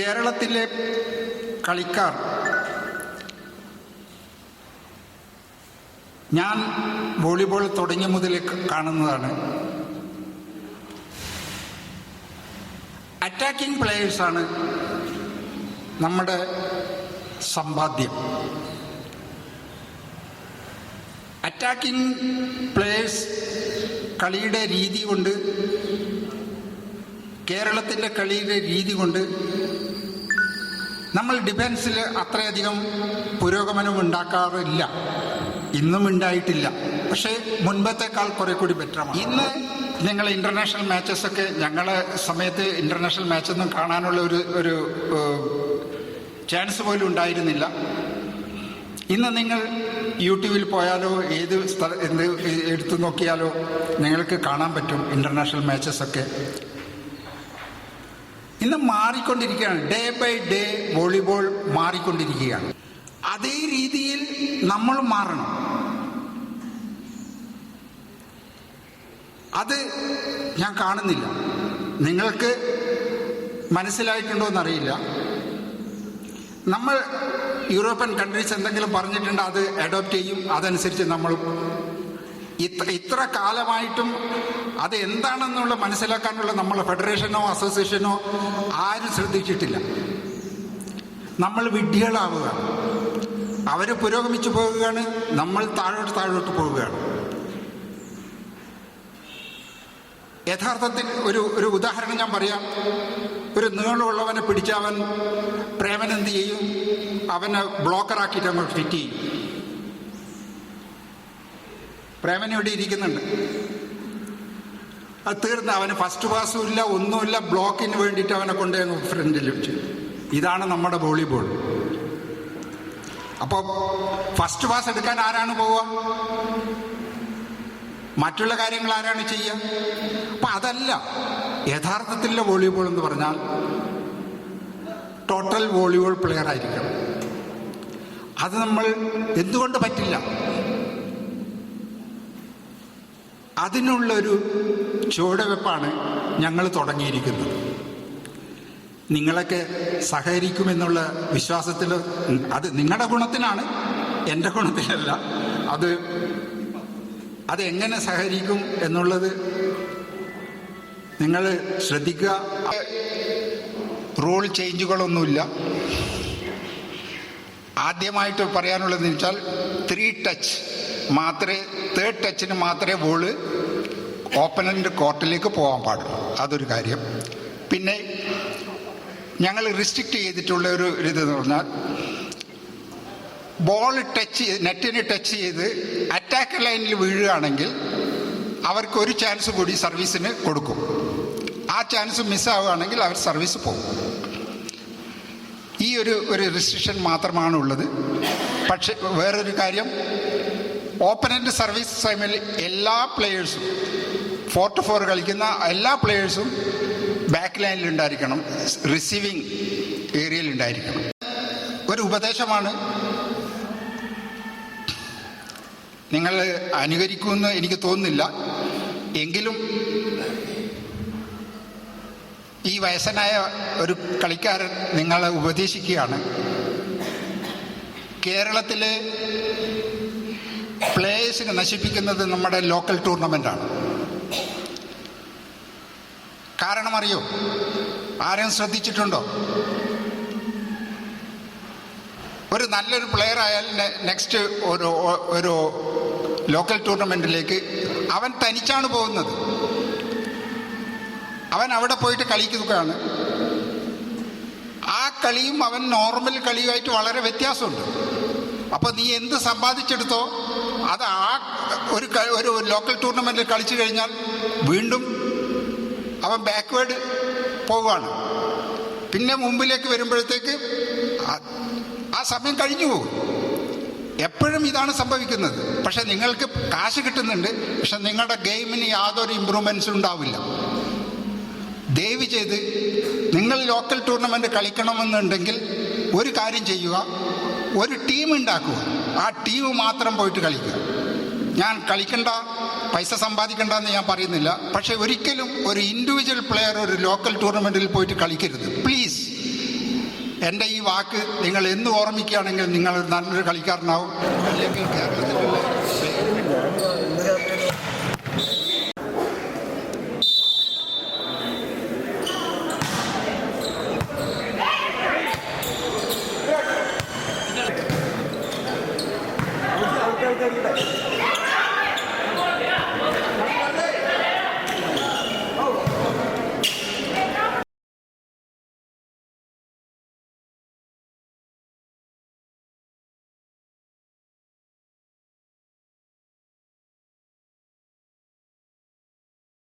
കേരളത്തിലെ കളിക്കാർ. ഞാൻ വോളിബോൾ തുടങ്ങിയ മുതൽ കാണുന്നതാണ്. അറ്റാക്കിംഗ് പ്ലേയേഴ്സാണ് നമ്മുടെ സമ്പാദ്യം. അറ്റാക്കിംഗ് പ്ലേയേഴ്സ് കളിയുടെ രീതി കൊണ്ട് കേരളത്തിന്റെ കളിയുടെ രീതി കൊണ്ട് നമ്മൾ ഡിഫൻസിൽ അത്രയധികം പുരോഗമനം ഉണ്ടാക്കാറില്ല. ഇന്നും ഉണ്ടായിട്ടില്ല. പക്ഷേ മുൻപത്തേക്കാൾ കുറെ കൂടി ബെറ്ററാണ് ഇന്ന് നിങ്ങൾ ഇന്റർനാഷണൽ മാച്ചസ് ഒക്കെ ഞങ്ങളെ സമയത്ത് ഇന്റർനാഷണൽ മാച്ചൊന്നും കാണാനുള്ള ഒരു ഒരു ചാൻസ് പോലും ഉണ്ടായിരുന്നില്ല. ഇന്ന് നിങ്ങൾ യൂട്യൂബിൽ പോയാലോ ഏത് സ്ഥല എന്ത് എടുത്തു നോക്കിയാലോ നിങ്ങൾക്ക് കാണാൻ പറ്റും ഇന്റർനാഷണൽ മാച്ചസ് ഒക്കെ. ഇന്ന് മാറിക്കൊണ്ടിരിക്കുകയാണ്. ഡേ ബൈ ഡേ വോളിബോൾ മാറിക്കൊണ്ടിരിക്കുകയാണ്. അതേ രീതിയിൽ നമ്മൾ മാറണം. അത് ഞാൻ കാണുന്നില്ല. നിങ്ങൾക്ക് മനസ്സിലായിട്ടുണ്ടോ എന്നറിയില്ല നമ്മൾ യൂറോപ്യൻ കൺട്രീസ് എന്തെങ്കിലും പറഞ്ഞിട്ടുണ്ട് അത് അഡോപ്റ്റ് ചെയ്യും. അതനുസരിച്ച് നമ്മൾ ഇത്ര ഇത്ര കാലമായിട്ടും അത് എന്താണെന്നുള്ള മനസ്സിലാക്കാനുള്ള നമ്മൾ ഫെഡറേഷനോ അസോസിയേഷനോ ആരും ശ്രദ്ധിച്ചിട്ടില്ല. നമ്മൾ വിഡ്ഢികളാവുക. അവർ പുരോഗമിച്ചു പോവുകയാണ് നമ്മൾ താഴോട്ട് താഴോട്ട് പോവുകയാണ്. യഥാർത്ഥത്തിൽ ഒരു ഒരു ഉദാഹരണം ഞാൻ പറയാം. ഒരു നീളമുള്ളവനെ പിടിച്ചവൻ അവൻ പ്രേമൻ എന്ത് ചെയ്യും അവനെ ബ്ലോക്കറാക്കിയിട്ട് അങ്ങോട്ട് ഫിറ്റ് ചെയ്യും. പ്രേമൻ ഇവിടെ ഇരിക്കുന്നുണ്ട്. അത് തീർന്ന് അവന് ഫസ്റ്റ് പാസും ഇല്ല ഒന്നുമില്ല ബ്ലോക്കിന് വേണ്ടിയിട്ട് അവനെ കൊണ്ട് അങ്ങ് ഫ്രണ്ടിൽ വെച്ചു. ഇതാണ് നമ്മുടെ വോളിബോൾ അപ്പോൾ ഫസ്റ്റ് പാസ് എടുക്കാൻ ആരാണ് പോവുക? മറ്റുള്ള കാര്യങ്ങൾ ആരാണ് ചെയ്യുക? അപ്പൊ അതല്ല യഥാർത്ഥത്തിലുള്ള വോളിബോൾ എന്ന് പറഞ്ഞാൽ ടോട്ടൽ വോളിബോൾ പ്ലെയർ ആയിരിക്കണം. അത് നമ്മൾ എന്തുകൊണ്ട് പറ്റില്ല? അതിനുള്ളൊരു ചുവടുവെപ്പാണ് ഞങ്ങൾ തുടങ്ങിയിരിക്കുന്നത്. നിങ്ങളൊക്കെ സഹകരിക്കുമെന്നുള്ള വിശ്വാസത്തിൽ അത് നിങ്ങളുടെ ഗുണത്തിനാണ് എന്റെ ഗുണത്തിനല്ല അത് അതെങ്ങനെ സഹകരിക്കും എന്നുള്ളത് നിങ്ങൾ ശ്രദ്ധിക്കുക. റൂൾ ചേഞ്ചുകളൊന്നുമില്ല. ആദ്യമായിട്ട് പറയാനുള്ളതെന്ന് വെച്ചാൽ ത്രീ ടച്ച്. മാത്രമേ തേർഡ് ടച്ചിന് മാത്രമേ ബോൾ ഓപ്പണന്റ് കോർട്ടിലേക്ക് പോകാൻ പാടുള്ളൂ. അതൊരു കാര്യം. പിന്നെ ഞങ്ങൾ റിസ്ട്രിക്റ്റ് ചെയ്തിട്ടുള്ള ഒരു ഇതെന്ന് പറഞ്ഞാൽ ബോൾ ടച്ച് നെറ്റിന് ടച്ച് ചെയ്ത് അറ്റാക്ക് ലൈനിൽ വീഴുകയാണെങ്കിൽ അവർക്ക് ഒരു ചാൻസ് കൂടി സർവീസിന് കൊടുക്കും. ആ ചാൻസ് മിസ്സാവുകയാണെങ്കിൽ അവർ സർവീസ് പോകും. ഈ ഒരു ഒരു റെസ്ട്രിക്ഷൻ മാത്രമാണ് ഉള്ളത് പക്ഷെ വേറൊരു കാര്യം ഓപ്പണന്റ് സർവീസ് ടൈമിൽ എല്ലാ പ്ലെയേഴ്സും ഫോർ ടു ഫോർ കളിക്കുന്ന എല്ലാ പ്ലെയേഴ്സും ബാക്ക് ലൈനിൽ ഉണ്ടായിരിക്കണം. റിസീവിങ് ഏരിയയിൽ ഉണ്ടായിരിക്കണം. ഒരു ഉപദേശമാണ്. നിങ്ങൾ അനുകരിക്കുമെന്ന് എനിക്ക് തോന്നുന്നില്ല. എങ്കിലും ഈ വയസ്സനായ ഒരു കളിക്കാരൻ നിങ്ങളെ ഉപദേശിക്കുകയാണ്. കേരളത്തിലെ പ്ലേയേഴ്സിനെ നശിപ്പിക്കുന്നത് നമ്മുടെ ലോക്കൽ ടൂർണമെന്റാണ് കാരണം അറിയോ? ആരും ശ്രദ്ധിച്ചിട്ടുണ്ടോ? ഒരു നല്ലൊരു പ്ലെയർ ആയാൽ നെക്സ്റ്റ് ഒരു ഒരു ലോക്കൽ ടൂർണമെന്റിലേക്ക് അവൻ തനിച്ചാണ് പോകുന്നത്. അവൻ അവിടെ പോയിട്ട് കളിക്കുകയാണ്. ആ കളിയും അവൻ നോർമൽ കളിയുമായിട്ട് വളരെ വ്യത്യാസമുണ്ട്. അപ്പോൾ നീ എന്ത് സമ്പാദിച്ചെടുത്തോ അത് ആ ഒരു ഒരു ലോക്കൽ ടൂർണമെന്റിൽ കളിച്ചു കഴിഞ്ഞാൽ വീണ്ടും അവൻ ബാക്ക്വേഡ് പോവുകയാണ്. പിന്നെ മുമ്പിലേക്ക് വരുമ്പോഴത്തേക്ക് ആ സമയം കഴിഞ്ഞു പോകും. എപ്പോഴും ഇതാണ് സംഭവിക്കുന്നത്. പക്ഷേ നിങ്ങൾക്ക് കാശ് കിട്ടുന്നുണ്ട്. പക്ഷെ നിങ്ങളുടെ ഗെയിമിന് യാതൊരു ഇമ്പ്രൂവ്മെൻസും ഉണ്ടാവില്ല. ദയവ് ചെയ്ത് നിങ്ങൾ ലോക്കൽ ടൂർണമെന്റ് കളിക്കണമെന്നുണ്ടെങ്കിൽ ഒരു കാര്യം ചെയ്യുക. ഒരു ടീം ഉണ്ടാക്കുക ആ ടീം മാത്രം പോയിട്ട് കളിക്കുക. ഞാൻ കളിക്കണ്ട പൈസ സമ്പാദിക്കണ്ട എന്ന് ഞാൻ പറയുന്നില്ല. പക്ഷേ ഒരിക്കലും ഒരു ഇൻഡിവിജ്വൽ പ്ലെയർ ഒരു ലോക്കൽ ടൂർണമെന്റിൽ പോയിട്ട് കളിക്കരുത്. പ്ലീസ് എന്റെ ഈ വാക്ക് നിങ്ങൾ എന്ന് ഓർമ്മിക്കുകയാണെങ്കിൽ നിങ്ങൾ നല്ലൊരു കളിക്കാരനാവും. അല്ലെങ്കിൽ കേരളത്തിലുള്ള 일 단, 이 라.